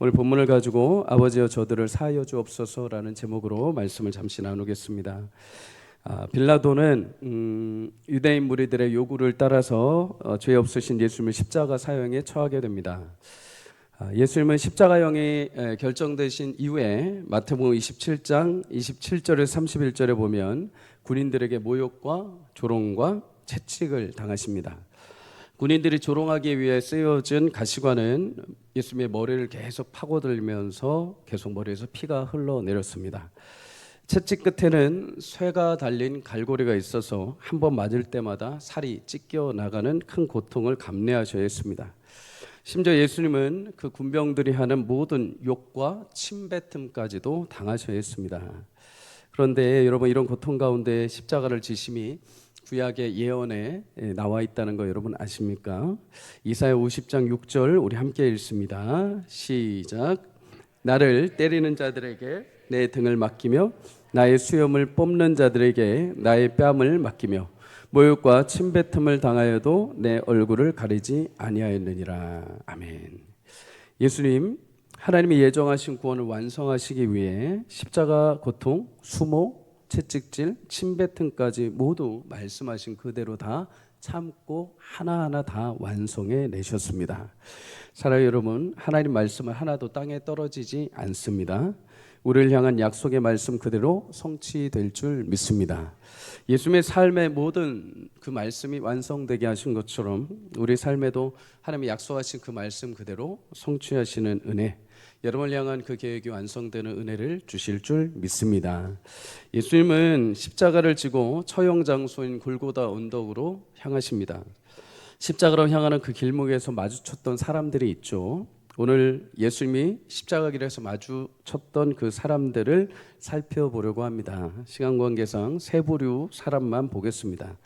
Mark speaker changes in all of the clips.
Speaker 1: 오늘 본문을 가지고 아버지여 저들을 사하여 주옵소서라는 제목으로 말씀을 잠시 나누겠습니다. 아, 빌라도는 음, 유대인 무리들의 요구를 따라서 어, 죄 없으신 예수님을 십자가 사형에 처하게 됩니다. 아, 예수님은 십자가형이 에, 결정되신 이후에 마태복음 27장 27절에 31절에 보면 군인들에게 모욕과 조롱과 채찍을 당하십니다. 군인들이 조롱하기 위해 쓰여진 가시관은 예수님의 머리를 계속 파고들면서 계속 머리에서 피가 흘러내렸습니다. 채찍 끝에는 쇠가 달린 갈고리가 있어서 한 번 맞을 때마다 살이 찢겨 나가는 큰 고통을 감내하셔야 했습니다. 심지어 예수님은 그 군병들이 하는 모든 욕과 침뱉음까지도 당하셔야 했습니다. 그런데 여러분 이런 고통 가운데 십자가를 지심이 구약의 예언에 나와 있다는 거 여러분 아십니까? 이사야 50장 6절 우리 함께 읽습니다. 시작. 나를 때리는 자들에게 내 등을 맡기며 나의 수염을 뽑는 자들에게 나의 뺨을 맡기며 모욕과 침뱉음을 당하여도 내 얼굴을 가리지 아니하였느니라. 아멘. 예수님 하나님이 예정하신 구원을 완성하시기 위해 십자가 고통, 수모, 채찍질, 침뱉음까지 모두 말씀하신 그대로 다 참고 하나하나 다 완성해 내셨습니다. 사랑 여러분, 하나님 말씀은 하나도 땅에 떨어지지 않습니다. 우리를 향한 약속의 말씀 그대로 성취될 줄 믿습니다. 예수님의 삶의 모든 그 말씀이 완성되게 하신 것처럼 우리 삶에도 하나님이 약속하신 그 말씀 그대로 성취하시는 은혜 여러분을 향한 그 계획이 완성되는 은혜를 주실 줄 믿습니다. 예수님은 십자가를 지고 처형 장소인 골고다 언덕으로 향하십니다. 십자가로 향하는 그 길목에서 마주쳤던 사람들이 있죠. 오늘 예수님이 십자가 길에서 마주쳤던 그 사람들을 살펴보려고 합니다. 시간 관계상 세 부류 사람만 보겠습니다.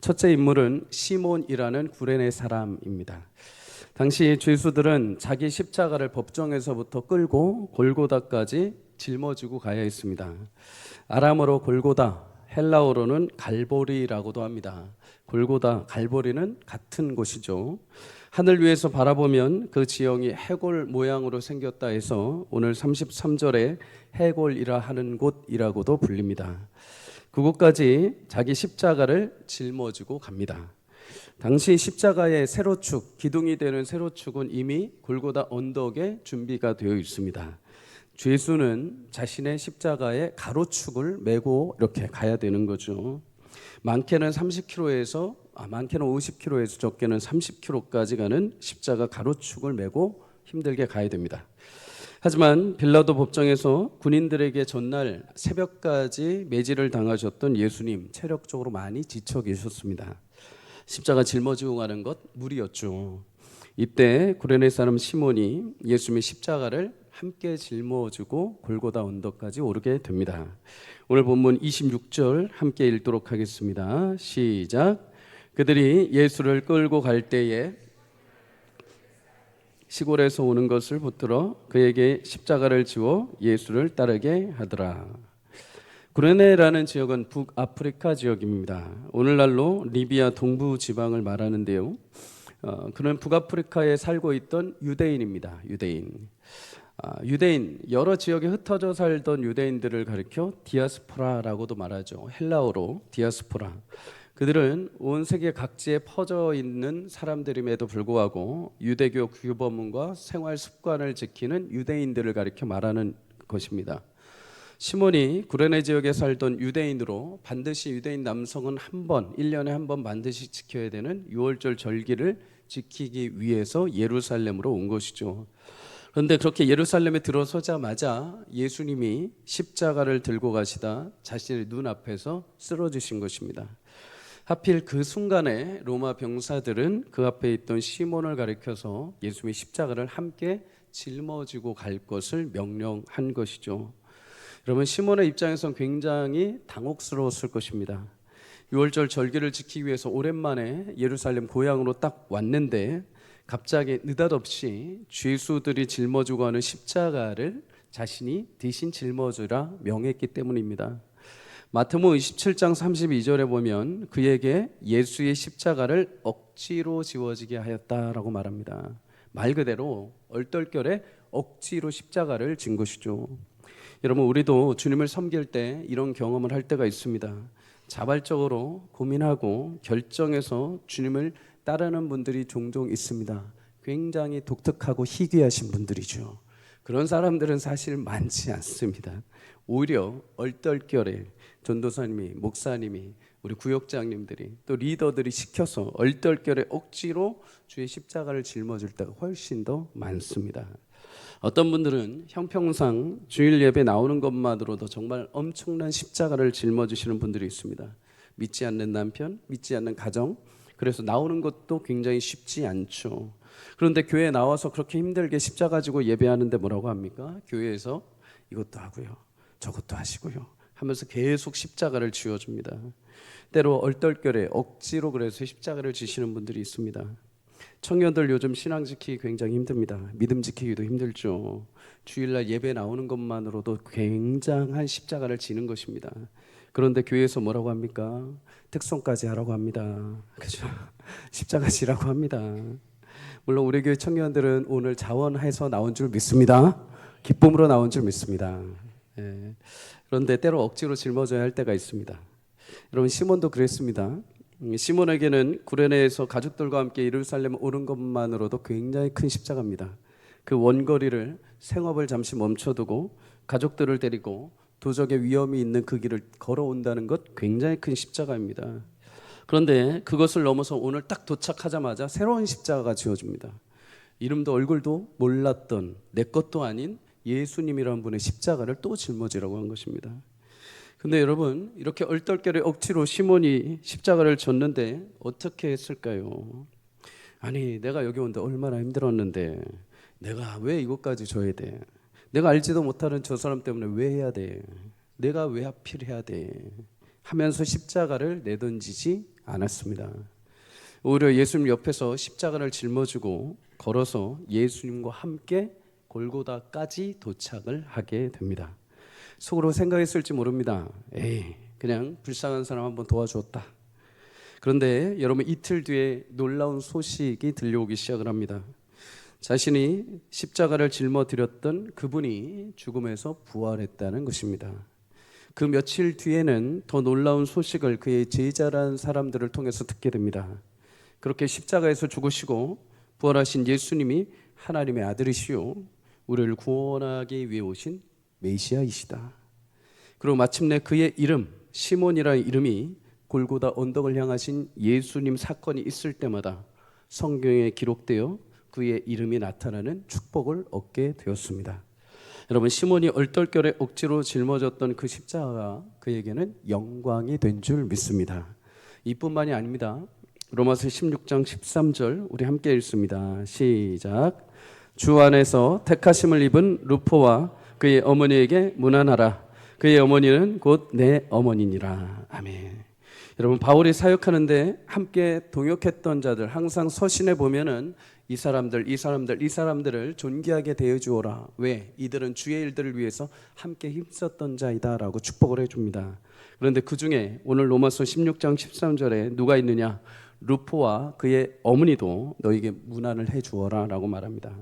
Speaker 1: 첫째 인물은 시몬이라는 구레네 사람입니다. 당시 죄수들은 자기 십자가를 법정에서부터 끌고 골고다까지 짊어지고 가야 했습니다. 아람어로 골고다, 헬라어로는 갈보리라고도 합니다. 골고다, 갈보리는 같은 곳이죠. 하늘 위에서 바라보면 그 지형이 해골 모양으로 생겼다 해서 오늘 33절에 해골이라 하는 곳이라고도 불립니다. 그곳까지 자기 십자가를 짊어지고 갑니다. 당시 십자가의 세로축, 기둥이 되는 세로축은 이미 골고다 언덕에 준비가 되어 있습니다. 죄수는 자신의 십자가의 가로축을 메고 이렇게 가야 되는 거죠. 많게는 30km에서 아, 많게는 50km에서 적게는 30km까지 가는 십자가 가로축을 메고 힘들게 가야 됩니다. 하지만 빌라도 법정에서 군인들에게 전날 새벽까지 매질을 당하셨던 예수님 체력적으로 많이 지쳐 계셨습니다. 십자가 짊어지고 가는 것 무리였죠. 이때 구레네 사람 시몬이 예수님의 십자가를 함께 짊어지고 골고다 언덕까지 오르게 됩니다. 오늘 본문 26절 함께 읽도록 하겠습니다. 시작. 그들이 예수를 끌고 갈 때에 시골에서 오는 것을 붙들어 그에게 십자가를 지워 예수를 따르게 하더라. 구레네라는 지역은 북아프리카 지역입니다. 오늘날로 리비아 동부 지방을 말하는데요. 어, 그는 북아프리카에 살고 있던 유대인입니다. 유대인. 아, 유대인 여러 지역에 흩어져 살던 유대인들을 가리켜 디아스포라라고도 말하죠. 헬라어로 디아스포라. 그들은 온 세계 각지에 퍼져 있는 사람들임에도 불구하고 유대교 규범과 생활 습관을 지키는 유대인들을 가리켜 말하는 것입니다. 시몬이 구레네 지역에 살던 유대인으로 반드시 유대인 남성은 한 번, 1년에 한 번 반드시 지켜야 되는 유월절 절기를 지키기 위해서 예루살렘으로 온 것이죠. 그런데 그렇게 예루살렘에 들어서자마자 예수님이 십자가를 들고 가시다 자신의 눈앞에서 쓰러지신 것입니다. 하필 그 순간에 로마 병사들은 그 앞에 있던 시몬을 가리켜서 예수님의 십자가를 함께 짊어지고 갈 것을 명령한 것이죠. 여러분 시몬의 입장에선 굉장히 당혹스러웠을 것입니다. 6월절 절기를 지키기 위해서 오랜만에 예루살렘 고향으로 딱 왔는데 갑자기 느닷없이 죄수들이 짊어지고 하는 십자가를 자신이 대신 짊어지라 명했기 때문입니다. 마태복음 27장 32절에 보면 그에게 예수의 십자가를 억지로 지워지게 하였다라고 말합니다. 말 그대로 얼떨결에 억지로 십자가를 진 것이죠. 여러분 우리도 주님을 섬길 때 이런 경험을 할 때가 있습니다. 자발적으로 고민하고 결정해서 주님을 따르는 분들이 종종 있습니다. 굉장히 독특하고 희귀하신 분들이죠. 그런 사람들은 사실 많지 않습니다. 오히려 얼떨결에 전도사님이, 목사님이, 우리 구역장님들이 또 리더들이 시켜서 얼떨결에 억지로 주의 십자가를 짊어질 때가 훨씬 더 많습니다. 어떤 분들은 형평상 주일 예배 나오는 것만으로도 정말 엄청난 십자가를 짊어지시는 분들이 있습니다. 믿지 않는 남편, 믿지 않는 가정, 그래서 나오는 것도 굉장히 쉽지 않죠. 그런데 교회에 나와서 그렇게 힘들게 십자 가 지고 예배하는데 뭐라고 합니까? 교회에서 이것도 하고요. 저것도 하시고요. 하면서 계속 십자가를 지어 줍니다. 때로 얼떨결에 억지로 그래서 십자가를 지시는 분들이 있습니다. 청년들 요즘 신앙 지키기 굉장히 힘듭니다. 믿음 지키기도 힘들죠. 주일날 예배 나오는 것만으로도 굉장한 십자가를 지는 것입니다. 그런데 교회에서 뭐라고 합니까? 특성까지 하라고 합니다. 그죠? 십자가 지라고 합니다. 물론 우리 교회 청년들은 오늘 자원해서 나온 줄 믿습니다. 기쁨으로 나온 줄 믿습니다. 예. 그런데 때로 억지로 짊어져야 할 때가 있습니다. 여러분 시몬도 그랬습니다. 음, 시몬에게는 구레네에서 가족들과 함께 예루살렘 오는 것만으로도 굉장히 큰 십자가입니다. 그 원거리를 생업을 잠시 멈춰두고 가족들을 데리고 도적의 위험이 있는 그 길을 걸어온다는 것 굉장히 큰 십자가입니다. 그런데 그것을 넘어서 오늘 딱 도착하자마자 새로운 십자가가 지어집니다. 이름도 얼굴도 몰랐던 내 것도 아닌 예수님이라는 분의 십자가를 또 짊어지라고 한 것입니다. 근데 여러분 이렇게 얼떨결에 억지로 시몬이 십자가를 졌는데 어떻게 했을까요? 아니 내가 여기 온데 얼마나 힘들었는데 내가 왜 이것까지 져야 돼? 내가 알지도 못하는 저 사람 때문에 왜 해야 돼? 내가 왜 하필 해야 돼? 하면서 십자가를 내던지지 않았습니다. 오히려 예수님 옆에서 십자가를 짊어지고 걸어서 예수님과 함께 골고다까지 도착을 하게 됩니다. 속으로 생각했을지 모릅니다. 에이, 그냥 불쌍한 사람 한번 도와주었다. 그런데 여러분 이틀 뒤에 놀라운 소식이 들려오기 시작을 합니다. 자신이 십자가를 짊어드렸던 그분이 죽음에서 부활했다는 것입니다. 그 며칠 뒤에는 더 놀라운 소식을 그의 제자란 사람들을 통해서 듣게 됩니다. 그렇게 십자가에서 죽으시고 부활하신 예수님이 하나님의 아들이시요 우리를 구원하기 위해 오신 메시아이시다. 그리고 마침내 그의 이름 시몬이라는 이름이 골고다 언덕을 향하신 예수님 사건이 있을 때마다 성경에 기록되어 그의 이름이 나타나는 축복을 얻게 되었습니다. 여러분 시몬이 얼떨결에 억지로 짊어졌던 그 십자가가 그에게는 영광이 된 줄 믿습니다. 이뿐만이 아닙니다. 로마서 16장 13절 우리 함께 읽습니다. 시작. 주 안에서 택하심을 입은 루포와 그의 어머니에게 문안하라. 그의 어머니는 곧 내 어머니니라. 아멘. 여러분 바울이 사역하는데 함께 동역했던 자들 항상 서신에 보면은 이 사람들 이 사람들 이 사람들을 존귀하게 대해 주어라. 왜? 이들은 주의 일들을 위해서 함께 힘썼던 자이다라고 축복을 해 줍니다. 그런데 그 중에 오늘 로마서 16장 13절에 누가 있느냐? 루포와 그의 어머니도 너에게 문안을 해 주어라라고 말합니다.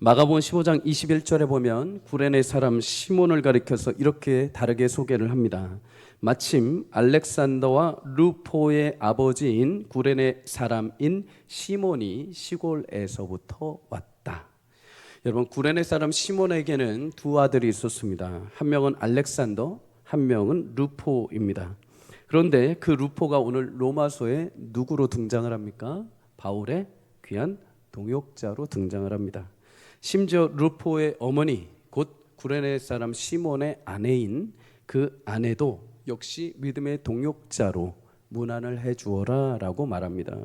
Speaker 1: 마가복음 15장 21절에 보면 구레네 사람 시몬을 가리켜서 이렇게 다르게 소개를 합니다. 마침 알렉산더와 루포의 아버지인 구레네 사람인 시몬이 시골에서부터 왔다. 여러분 구레네 사람 시몬에게는 두 아들이 있었습니다. 한 명은 알렉산더, 한 명은 루포입니다. 그런데 그 루포가 오늘 로마서에 누구로 등장을 합니까? 바울의 귀한 동역자로 등장을 합니다. 심지어 루포의 어머니 곧 구레네 사람 시몬의 아내인 그 아내도 역시 믿음의 동역자로 문안을 해 주어라라고 말합니다.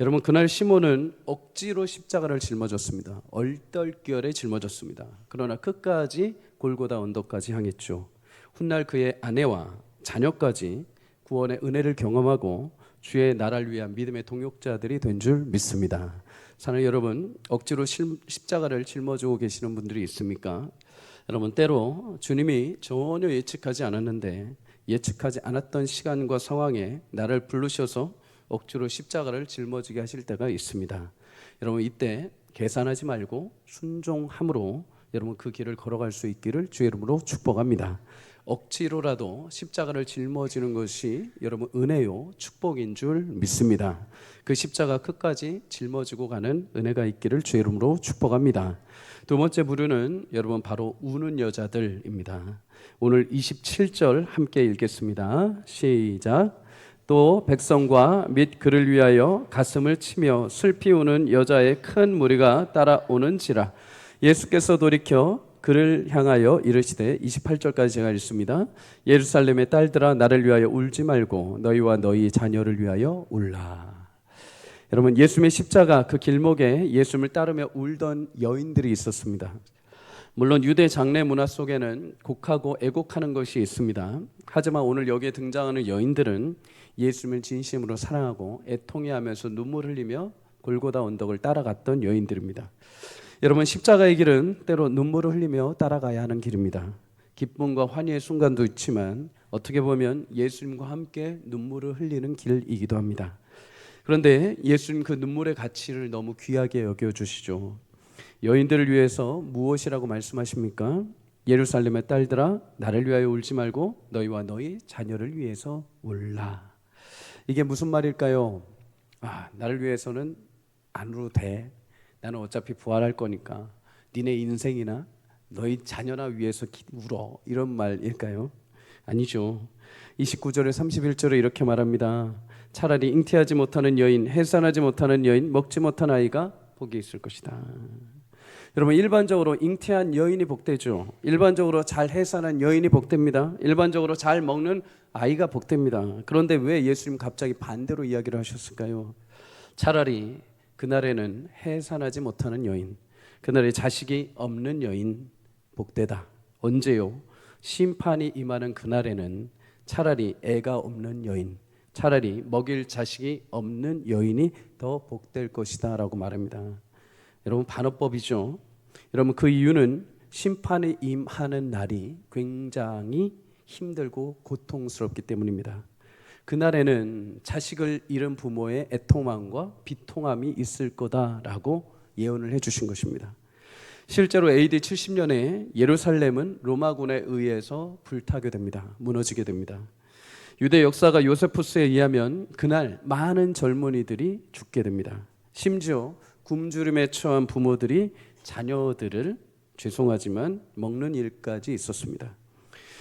Speaker 1: 여러분 그날 시몬은 억지로 십자가를 짊어졌습니다. 얼떨결에 짊어졌습니다. 그러나 끝까지 골고다 언덕까지 향했죠. 훗날 그의 아내와 자녀까지 구원의 은혜를 경험하고 주의 나라를 위한 믿음의 동역자들이 된 줄 믿습니다. 사는 여러분 억지로 십자가를 짊어지고 계시는 분들이 있습니까? 여러분 때로 주님이 전혀 예측하지 않았는데 예측하지 않았던 시간과 상황에 나를 부르셔서 억지로 십자가를 짊어지게 하실 때가 있습니다. 여러분 이때 계산하지 말고 순종함으로 여러분 그 길을 걸어갈 수 있기를 주의 이름으로 축복합니다. 억지로라도 십자가를 짊어지는 것이 여러분 은혜요 축복인 줄 믿습니다. 그 십자가 끝까지 짊어지고 가는 은혜가 있기를 주의 이름으로 축복합니다. 두 번째 부류는 여러분 바로 우는 여자들입니다. 오늘 27절 함께 읽겠습니다. 시작. 또 백성과 및 그를 위하여 가슴을 치며 슬피 우는 여자의 큰 무리가 따라오는지라 예수께서 돌이켜 그를 향하여 이르시되 28절까지 제가 읽습니다. 예루살렘의 딸들아 나를 위하여 울지 말고 너희와 너희 자녀를 위하여 울라. 여러분 예수님의 십자가 그 길목에 예수님을 따르며 울던 여인들이 있었습니다. 물론 유대 장례 문화 속에는 곡하고 애곡하는 것이 있습니다. 하지만 오늘 여기에 등장하는 여인들은 예수님을 진심으로 사랑하고 애통해하면서 눈물 흘리며 골고다 언덕을 따라갔던 여인들입니다. 여러분 십자가의 길은 때로 눈물을 흘리며 따라가야 하는 길입니다. 기쁨과 환희의 순간도 있지만 어떻게 보면 예수님과 함께 눈물을 흘리는 길이기도 합니다. 그런데 예수님 그 눈물의 가치를 너무 귀하게 여겨 주시죠. 여인들을 위해서 무엇이라고 말씀하십니까? 예루살렘의 딸들아 나를 위하여 울지 말고 너희와 너희 자녀를 위해서 울라. 이게 무슨 말일까요? 아, 나를 위해서는 안 울어도 돼. 나는 어차피 부활할 거니까 니네 인생이나 너희 자녀나 위해서 기- 울어 이런 말일까요? 아니죠. 29절에 31절에 이렇게 말합니다. 차라리 잉태하지 못하는 여인, 해산하지 못하는 여인, 먹지 못한 아이가 복이 있을 것이다. 여러분 일반적으로 잉태한 여인이 복되죠. 일반적으로 잘 해산한 여인이 복됩니다. 일반적으로 잘 먹는 아이가 복됩니다. 그런데 왜 예수님 갑자기 반대로 이야기를 하셨을까요? 차라리 그날에는 해산하지 못하는 여인, 그날에 자식이 없는 여인 복되다. 언제요? 심판이 임하는 그날에는 차라리 애가 없는 여인, 차라리 먹일 자식이 없는 여인이 더 복될 것이다라고 말합니다. 여러분 반어법이죠. 여러분 그 이유는 심판이 임하는 날이 굉장히 힘들고 고통스럽기 때문입니다. 그날에는 자식을 잃은 부모의 애통함과 비통함이 있을 거다라고 예언을 해 주신 것입니다. 실제로 AD 70년에 예루살렘은 로마군에 의해서 불타게 됩니다. 무너지게 됩니다. 유대 역사가 요세푸스에 의하면 그날 많은 젊은이들이 죽게 됩니다. 심지어 굶주림에 처한 부모들이 자녀들을 죄송하지만 먹는 일까지 있었습니다.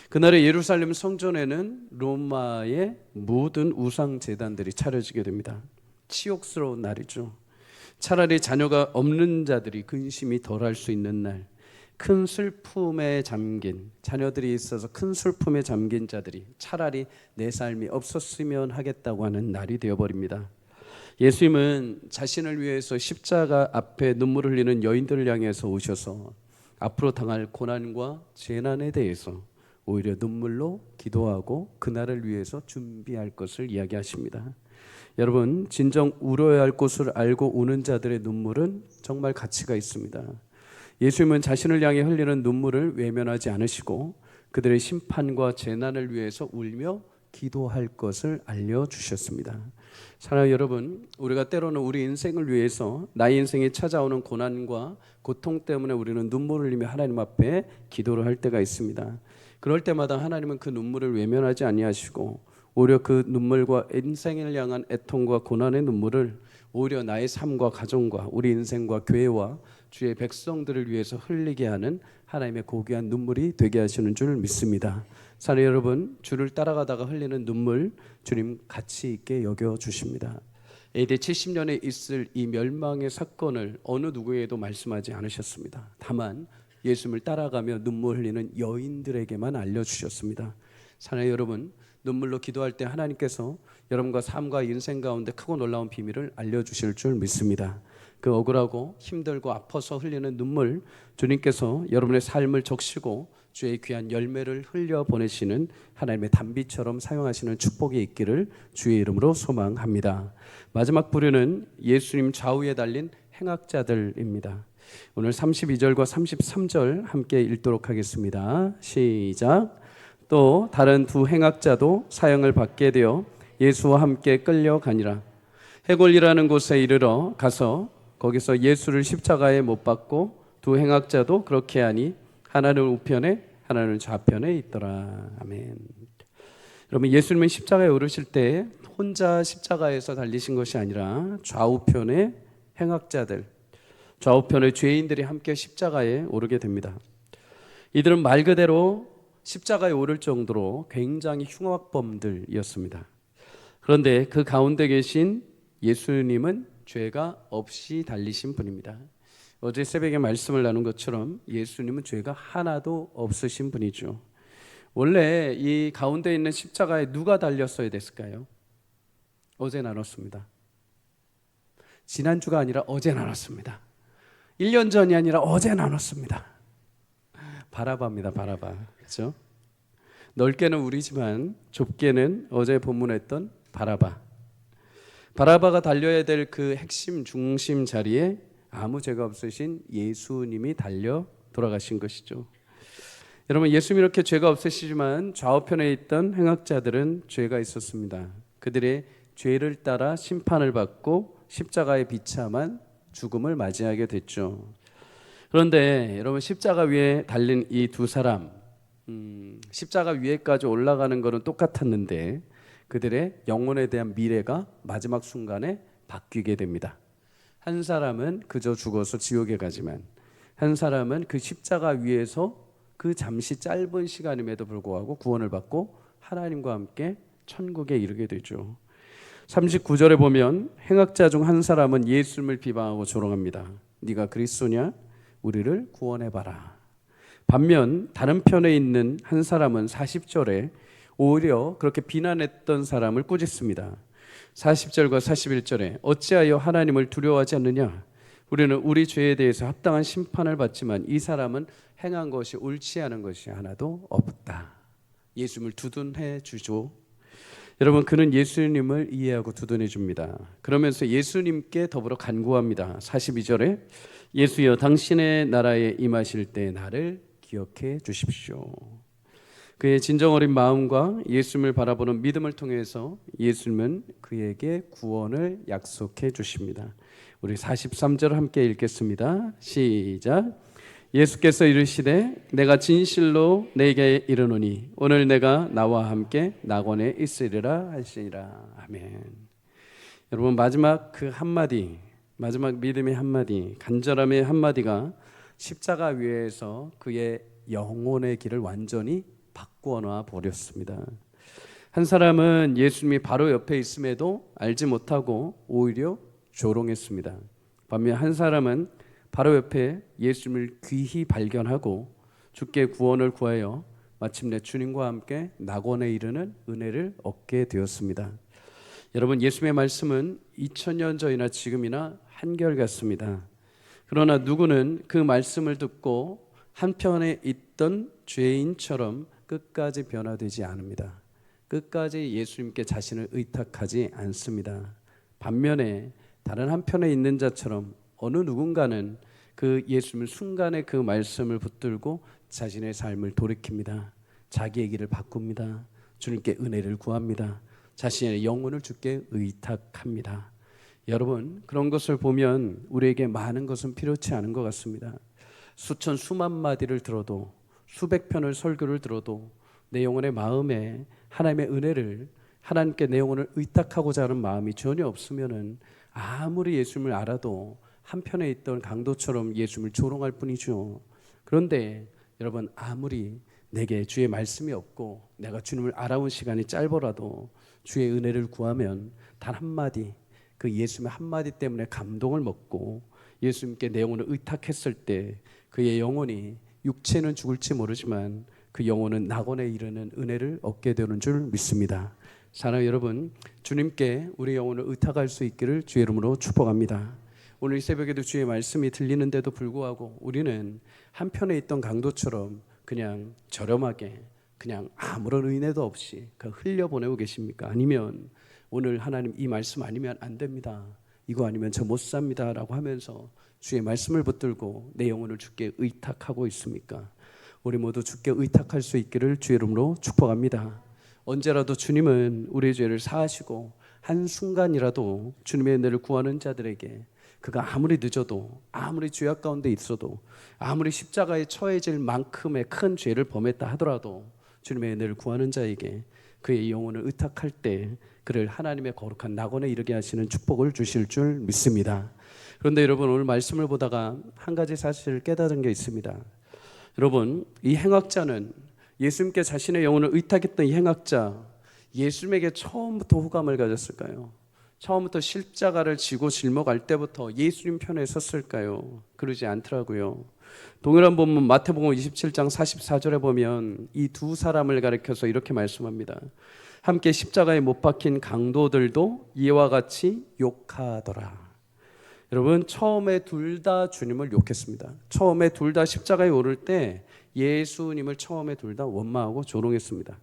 Speaker 1: 그날의 예루살렘 성전에는 로마의 모든 우상 제단들이 차려지게 됩니다. 치욕스러운 날이죠. 차라리 자녀가 없는 자들이 근심이 덜할 수 있는 날, 큰 슬픔에 잠긴 자녀들이 있어서 큰 슬픔에 잠긴 자들이 차라리 내 삶이 없었으면 하겠다고 하는 날이 되어버립니다. 예수님은 자신을 위해서 십자가 앞에 눈물 흘리는 여인들을 향해서 오셔서 앞으로 당할 고난과 재난에 대해서 오히려 눈물로 기도하고 그날을 위해서 준비할 것을 이야기하십니다. 여러분, 진정 울어야 할 곳을 알고 우는 자들의 눈물은 정말 가치가 있습니다. 예수님은 자신을 향해 흘리는 눈물을 외면하지 않으시고 그들의 심판과 재난을 위해서 울며 기도할 것을 알려 주셨습니다. 사랑하는 여러분, 우리가 때로는 우리 인생을 위해서 나의 인생에 찾아오는 고난과 고통 때문에 우리는 눈물을 흘리며 하나님 앞에 기도를 할 때가 있습니다. 그럴 때마다 하나님은 그 눈물을 외면하지 아니하시고 오히려 그 눈물과 인생을 향한 애통과 고난의 눈물을 오히려 나의 삶과 가정과 우리 인생과 교회와 주의 백성들을 위해서 흘리게 하는 하나님의 고귀한 눈물이 되게 하시는 줄 믿습니다. 사랑 여러분, 주를 따라가다가 흘리는 눈물 주님 가치 있게 여겨 주십니다. AD 70년에 있을 이 멸망의 사건을 어느 누구에도 말씀하지 않으셨습니다. 다만 예수님을 따라가며 눈물 흘리는 여인들에게만 알려주셨습니다. 사랑의 여러분, 눈물로 기도할 때 하나님께서 여러분과 삶과 인생 가운데 크고 놀라운 비밀을 알려주실 줄 믿습니다. 그 억울하고 힘들고 아파서 흘리는 눈물, 주님께서 여러분의 삶을 적시고 주의 귀한 열매를 흘려 보내시는 하나님의 단비처럼 사용하시는 축복이 있기를 주의 이름으로 소망합니다. 마지막 부류는 예수님 좌우에 달린 행악자들입니다. 오늘 32절과 33절 함께 읽도록 하겠습니다. 시작. 또 다른 두 행악자도 사형을 받게 되어 예수와 함께 끌려가니라. 해골이라는 곳에 이르러 가서 거기서 예수를 십자가에 못 박고 두 행악자도 그렇게 하니 하나는 우편에 하나는 좌편에 있더라. 아멘. 여러분 예수님은 십자가에 오르실 때 혼자 십자가에서 달리신 것이 아니라 좌우편에 행악자들, 좌우편의 죄인들이 함께 십자가에 오르게 됩니다. 이들은 말 그대로 십자가에 오를 정도로 굉장히 흉악범들이었습니다. 그런데 그 가운데 계신 예수님은 죄가 없이 달리신 분입니다. 어제 새벽에 말씀을 나눈 것처럼 예수님은 죄가 하나도 없으신 분이죠. 원래 이 가운데 있는 십자가에 누가 달렸어야 됐을까요? 어제 나눴습니다. 지난주가 아니라 어제 나눴습니다. 1년 전이 아니라 어제 나눴습니다. 바라바입니다. 바라바. 그렇죠? 넓게는 우리지만 좁게는 어제 본문했던 바라바. 바라바가 달려야 될 그 핵심 중심 자리에 아무 죄가 없으신 예수님이 달려 돌아가신 것이죠. 여러분 예수님 이렇게 죄가 없으시지만 좌우편에 있던 행악자들은 죄가 있었습니다. 그들의 죄를 따라 심판을 받고 십자가에 비참한 죽음을 맞이하게 됐죠. 그런데 여러분 십자가 위에 달린 이 두 사람 음, 십자가 위에까지 올라가는 것은 똑같았는데 그들의 영혼에 대한 미래가 마지막 순간에 바뀌게 됩니다. 한 사람은 그저 죽어서 지옥에 가지만 한 사람은 그 십자가 위에서 그 잠시 짧은 시간임에도 불구하고 구원을 받고 하나님과 함께 천국에 이르게 되죠. 39절에 보면 행악자 중 한 사람은 예수님을 비방하고 조롱합니다. 네가 그리스도냐? 우리를 구원해 봐라. 반면 다른 편에 있는 한 사람은 40절에 오히려 그렇게 비난했던 사람을 꾸짖습니다. 40절과 41절에 어찌하여 하나님을 두려워하지 않느냐? 우리는 우리 죄에 대해서 합당한 심판을 받지만 이 사람은 행한 것이 옳지 않은 것이 하나도 없다. 예수님을 두둔해 주죠. 여러분 그는 예수님을 이해하고 두둔해 줍니다. 그러면서 예수님께 더불어 간구합니다. 42절에 예수여 당신의 나라에 임하실 때 나를 기억해 주십시오. 그의 진정 어린 마음과 예수님을 바라보는 믿음을 통해서 예수님은 그에게 구원을 약속해 주십니다. 우리 43절 함께 읽겠습니다. 시작. 예수께서 이르시되 내가 진실로 내게 이르노니 오늘 내가 나와 함께 낙원에 있으리라 하시니라. 아멘. 여러분 마지막 그 한마디 마지막 믿음의 한마디 간절함의 한마디가 십자가 위에서 그의 영혼의 길을 완전히 바꾸어 버렸습니다. 한 사람은 예수님이 바로 옆에 있음에도 알지 못하고 오히려 조롱했습니다. 반면 한 사람은 바로 옆에 예수님을 귀히 발견하고 주께 구원을 구하여 마침내 주님과 함께 낙원에 이르는 은혜를 얻게 되었습니다. 여러분 예수님의 말씀은 2000년 전이나 지금이나 한결같습니다. 그러나 누구는 그 말씀을 듣고 한편에 있던 죄인처럼 끝까지 변화되지 않습니다. 끝까지 예수님께 자신을 의탁하지 않습니다. 반면에 다른 한편에 있는 자처럼 어느 누군가는 그 예수님을 순간에 그 말씀을 붙들고 자신의 삶을 돌이킵니다. 자기의 길을 바꿉니다. 주님께 은혜를 구합니다. 자신의 영혼을 주께 의탁합니다. 여러분 그런 것을 보면 우리에게 많은 것은 필요치 않은 것 같습니다. 수천 수만 마디를 들어도 수백 편을 설교를 들어도 내 영혼의 마음에 하나님의 은혜를 하나님께 내 영혼을 의탁하고자 하는 마음이 전혀 없으면은 아무리 예수님을 알아도 한편에 있던 강도처럼 예수님을 조롱할 뿐이죠. 그런데 여러분 아무리 내게 주의 말씀이 없고 내가 주님을 알아온 시간이 짧더라도 주의 은혜를 구하면 단 한마디 그 예수님의 한마디 때문에 감동을 먹고 예수님께 내 영혼을 의탁했을 때 그의 영혼이 육체는 죽을지 모르지만 그 영혼은 낙원에 이르는 은혜를 얻게 되는 줄 믿습니다. 사랑 여러분, 주님께 우리 영혼을 의탁할 수 있기를 주의 이름으로 축복합니다. 오늘 이 새벽에도 주의 말씀이 들리는데도 불구하고 우리는 한편에 있던 강도처럼 그냥 저렴하게 그냥 아무런 은혜도 없이 그 흘려 보내고 계십니까? 아니면 오늘 하나님 이 말씀 아니면 안 됩니다. 이거 아니면 저 못 삽니다라고 하면서 주의 말씀을 붙들고 내 영혼을 주께 의탁하고 있습니까? 우리 모두 주께 의탁할 수 있기를 주의 이름으로 축복합니다. 언제라도 주님은 우리의 죄를 사하시고 한 순간이라도 주님의 은혜를 구하는 자들에게 그가 아무리 늦어도 아무리 죄악 가운데 있어도 아무리 십자가에 처해질 만큼의 큰 죄를 범했다 하더라도 주님의 은혜를 구하는 자에게 그의 영혼을 의탁할 때 그를 하나님의 거룩한 낙원에 이르게 하시는 축복을 주실 줄 믿습니다. 그런데 여러분 오늘 말씀을 보다가 한 가지 사실을 깨달은 게 있습니다. 여러분 이 행악자는 예수님께 자신의 영혼을 의탁했던 이 행악자 예수님에게 처음부터 호감을 가졌을까요? 처음부터 십자가를 지고 짊어갈 때부터 예수님 편에 섰을까요? 그러지 않더라고요. 동일한 본문 마태복음 27장 44절에 보면 이 두 사람을 가리켜서 이렇게 말씀합니다. 함께 십자가에 못 박힌 강도들도 이와 같이 욕하더라. 여러분 처음에 둘 다 주님을 욕했습니다. 처음에 둘 다 십자가에 오를 때 예수님을 처음에 둘 다 원망하고 조롱했습니다.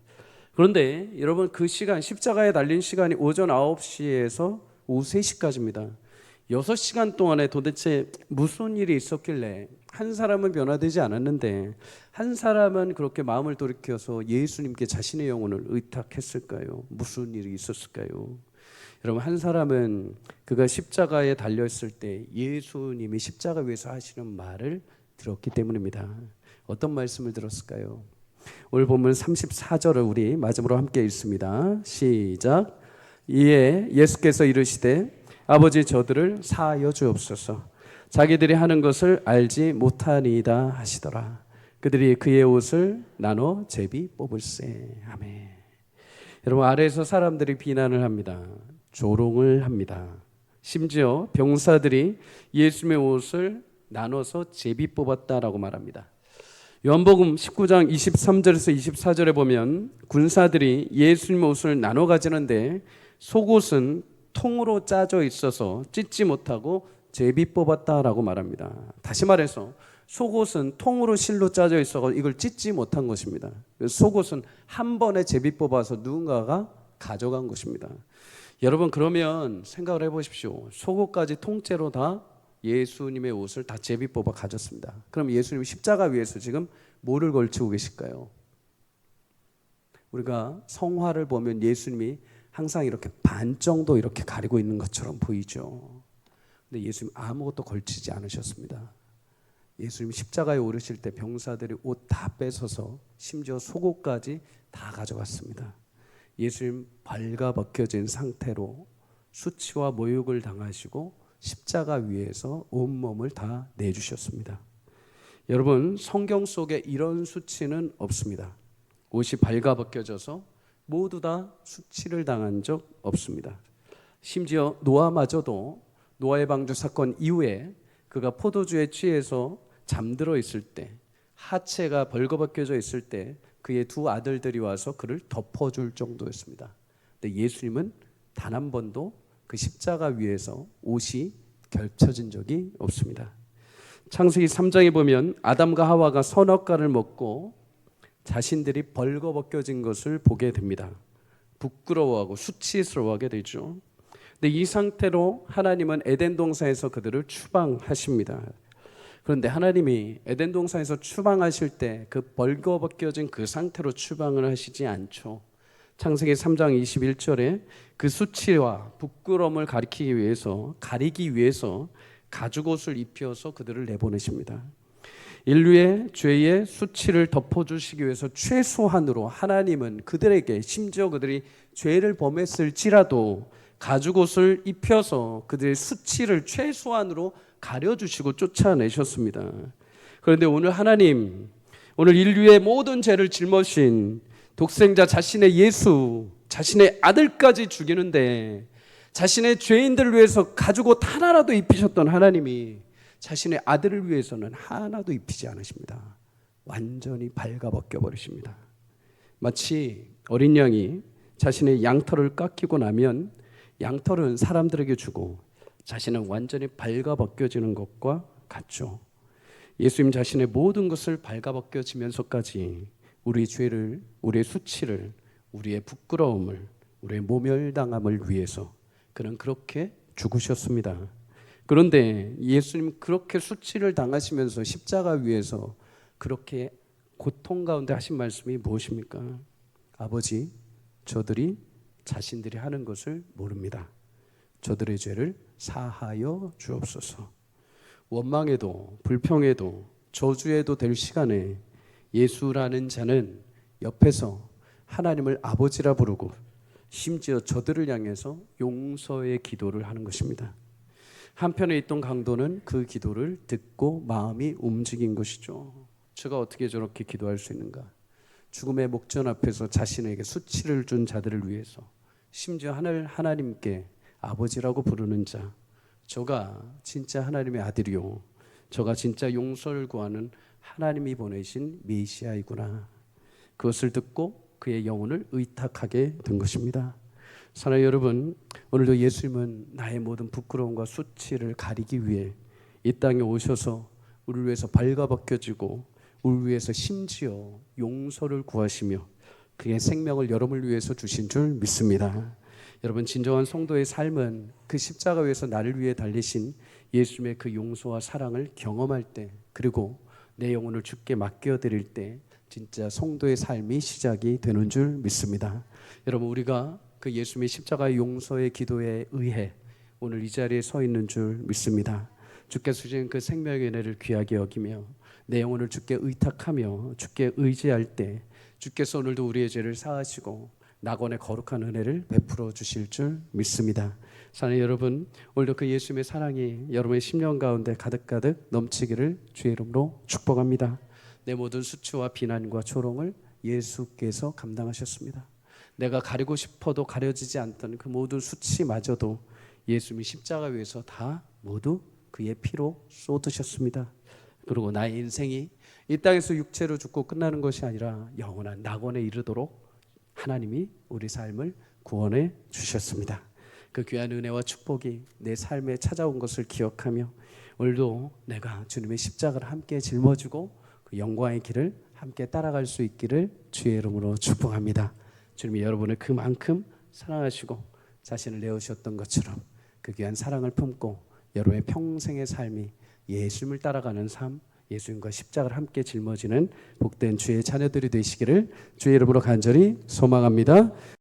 Speaker 1: 그런데 여러분 그 시간 십자가에 달린 시간이 오전 9시에서 오후 3시까지입니다. 6시간 동안에 도대체 무슨 일이 있었길래 한 사람은 변화되지 않았는데 한 사람은 그렇게 마음을 돌이켜서 예수님께 자신의 영혼을 의탁했을까요? 무슨 일이 있었을까요? 여러분 한 사람은 그가 십자가에 달려 있을 때 예수님이 십자가 위에서 하시는 말을 들었기 때문입니다. 어떤 말씀을 들었을까요? 오늘 보면 34절을 우리 마지막으로 함께 읽습니다. 시작. 이에 예수께서 이르시되 아버지 저들을 사하여 주옵소서. 자기들이 하는 것을 알지 못하니이다 하시더라. 그들이 그의 옷을 나눠 제비 뽑을세. 아멘. 여러분 아래에서 사람들이 비난을 합니다. 조롱을 합니다. 심지어 병사들이 예수님의 옷을 나눠서 제비 뽑았다라고 말합니다. 요한복음 19장 23절에서 24절에 보면 군사들이 예수님 옷을 나눠 가지는데 속옷은 통으로 짜져 있어서 찢지 못하고 제비 뽑았다라고 말합니다. 다시 말해서 속옷은 통으로 실로 짜져 있어 이걸 찢지 못한 것입니다. 속옷은 한 번에 제비 뽑아서 누군가가 가져간 것입니다. 여러분 그러면 생각을 해보십시오. 속옷까지 통째로 다 예수님의 옷을 다 제비 뽑아 가졌습니다. 그럼 예수님 십자가 위에서 지금 뭐를 걸치고 계실까요? 우리가 성화를 보면 예수님이 항상 이렇게 반 정도 이렇게 가리고 있는 것처럼 보이죠. 근데 예수님 아무것도 걸치지 않으셨습니다. 예수님 십자가에 오르실 때 병사들이 옷 다 뺏어서 심지어 속옷까지 다 가져갔습니다. 예수님 발가벗겨진 상태로 수치와 모욕을 당하시고 십자가 위에서 온몸을 다 내주셨습니다. 여러분 성경 속에 이런 수치는 없습니다. 옷이 발가벗겨져서 모두 다 수치를 당한 적 없습니다. 심지어 노아마저도 노아의 방주 사건 이후에 그가 포도주에 취해서 잠들어 있을 때 하체가 벌거벗겨져 있을 때 그의 두 아들들이 와서 그를 덮어줄 정도였습니다. 근데 예수님은 단 한 번도 그 십자가 위에서 옷이 결쳐진 적이 없습니다. 창세기 3장에 보면 아담과 하와가 선악과를 먹고 자신들이 벌거벗겨진 것을 보게 됩니다. 부끄러워하고 수치스러워하게 되죠. 근데 이 상태로 하나님은 에덴 동산에서 그들을 추방하십니다. 그런데 하나님이 에덴 동산에서 추방하실 때 그 벌거벗겨진 그 상태로 추방을 하시지 않죠. 창세기 3장 21절에 그 수치와 부끄러움을 가리키기 위해서 가리기 위해서 가죽옷을 입혀서 그들을 내보내십니다. 인류의 죄의 수치를 덮어주시기 위해서 최소한으로 하나님은 그들에게 심지어 그들이 죄를 범했을지라도 가죽옷을 입혀서 그들의 수치를 최소한으로 가려주시고 쫓아내셨습니다. 그런데 오늘 하나님, 오늘 인류의 모든 죄를 짊어진 독생자 자신의 예수, 자신의 아들까지 죽이는데 자신의 죄인들을 위해서 가죽옷 하나라도 입히셨던 하나님이 자신의 아들을 위해서는 하나도 입히지 않으십니다. 완전히 발가벗겨 버리십니다. 마치 어린 양이 자신의 양털을 깎이고 나면 양털은 사람들에게 주고 자신은 완전히 발가벗겨지는 것과 같죠. 예수님 자신의 모든 것을 발가벗겨지면서까지 우리 죄를, 우리의 수치를, 우리의 부끄러움을, 우리의 모멸당함을 위해서 그는 그렇게 죽으셨습니다. 그런데 예수님 그렇게 수치를 당하시면서 십자가 위에서 그렇게 고통 가운데 하신 말씀이 무엇입니까? 아버지, 저들이 자신들이 하는 것을 모릅니다. 저들의 죄를 사하여 주옵소서. 원망에도 불평에도 저주에도 될 시간에 예수라는 자는 옆에서 하나님을 아버지라 부르고 심지어 저들을 향해서 용서의 기도를 하는 것입니다. 한편에 있던 강도는 그 기도를 듣고 마음이 움직인 것이죠. 제가 어떻게 저렇게 기도할 수 있는가? 죽음의 목전 앞에서 자신에게 수치를 준 자들을 위해서 심지어 하늘 하나님께 아버지라고 부르는 자. 저가 진짜 하나님의 아들이요. 저가 진짜 용서를 구하는 하나님이 보내신 메시아이구나. 그것을 듣고 그의 영혼을 의탁하게 된 것입니다. 사랑하는 여러분, 오늘도 예수님은 나의 모든 부끄러움과 수치를 가리기 위해 이 땅에 오셔서 우리를 위해서 발가벗겨지고 우리를 위해서 심지어 용서를 구하시며 그의 생명을 여러분을 위해서 주신 줄 믿습니다. 여러분 진정한 성도의 삶은 그 십자가 위에서 나를 위해 달리신 예수님의 그 용서와 사랑을 경험할 때 그리고 내 영혼을 주께 맡겨 드릴 때 진짜 성도의 삶이 시작이 되는 줄 믿습니다. 여러분 우리가 그 예수님의 십자가의 용서의 기도에 의해 오늘 이 자리에 서 있는 줄 믿습니다. 주께서 주신 그 생명의 은혜를 귀하게 여기며 내 영혼을 주께 의탁하며 주께 의지할 때 주께서 오늘도 우리의 죄를 사하시고 낙원의 거룩한 은혜를 베풀어 주실 줄 믿습니다. 사랑하는 여러분, 오늘도 그 예수님의 사랑이 여러분의 심령 가운데 가득가득 넘치기를 주의 이름으로 축복합니다. 내 모든 수치와 비난과 조롱을 예수께서 감당하셨습니다. 내가 가리고 싶어도 가려지지 않던 그 모든 수치마저도 예수님이 십자가 위에서 다 모두 그의 피로 쏟으셨습니다. 그리고 나의 인생이 이 땅에서 육체로 죽고 끝나는 것이 아니라 영원한 낙원에 이르도록 하나님이 우리 삶을 구원해 주셨습니다. 그 귀한 은혜와 축복이 내 삶에 찾아온 것을 기억하며 오늘도 내가 주님의 십자가를 함께 짊어지고 그 영광의 길을 함께 따라갈 수 있기를 주의 이름으로 축복합니다. 주님이 여러분을 그만큼 사랑하시고 자신을 내어주셨던 것처럼 그 귀한 사랑을 품고 여러분의 평생의 삶이 예수님을 따라가는 삶, 예수님과 십자가를 함께 짊어지는 복된 주의 자녀들이 되시기를 주의 이름으로 간절히 소망합니다.